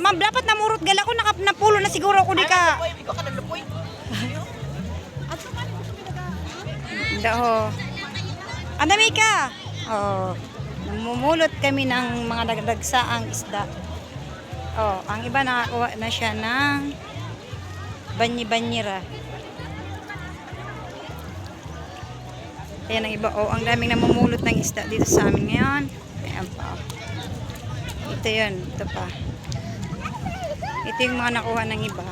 ma'am, dapat namurot gal ako, nakap napulo na siguro ako di ka. Daho. Andami ka. Oh. Namumulot kami ng mga dagdagsaang isda. Oh, ang iba nakakuha na siya ng banyi-banyira. Ayan ang iba. Oh, ang daming namumulot ng isda dito sa amin ngayon. Ayan pa. Ito yun. Ito pa. Ito yung mga nakuha ng iba.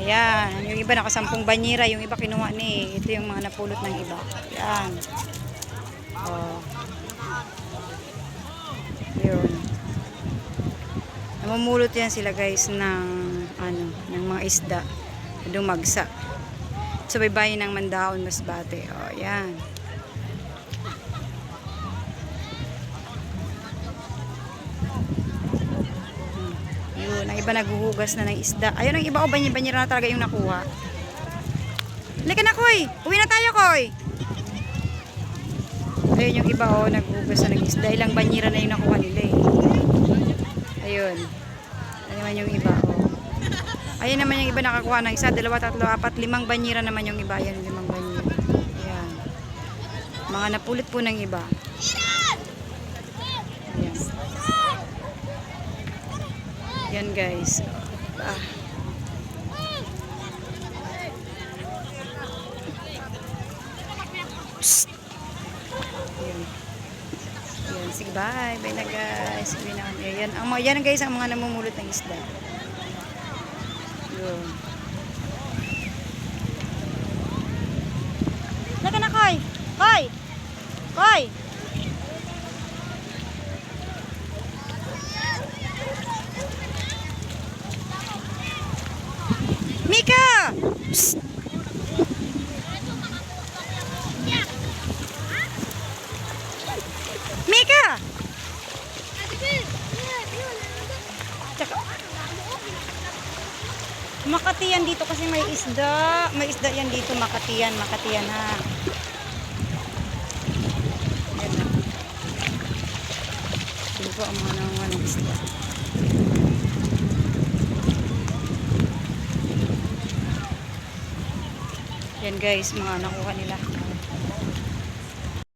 Ayan. Yung iba nakasampung banyira. Yung iba kinuha ni. Ito yung mga napulot ng iba. Ayan. Oh. Yun. Namumulot yan sila guys ng ano, ng mga isda. Dumagsa. Sa baybayin ng Mandaon, Masbate. Oh, yan. Ang iba naghuhugas na ng isda. Ayun, ang iba o banyi-banyira na talaga yung nakuha. Halika na, Koy! Uwi na tayo, Koy! Ayun yung iba o, naghuhugas na ng isda. Ilang banyira na yung nakuha nila eh. Ayun. Ayun naman yung iba o. Ayun naman yung iba nakakuha ng isa, dalawa, tatlo, apat, limang banyira naman yung iba. Ayan, limang banyira. Ayan. Mga napulot po ng iba. Yan guys. Ah. Psst. Ayan. Sige, bye. Bye na guys. Bye na. Ayan. Ang mga, yan guys, ang mga namumulot ng isda. Yun. Laka na, Koy! Koy! Koy! Psst! Mika! Tsaka, Makati yan dito kasi may isda. May isda yan dito, Makati yan. Makati yan ha. Yan na. Po ang mga ng isda? Yan guys, mga nakuha nila.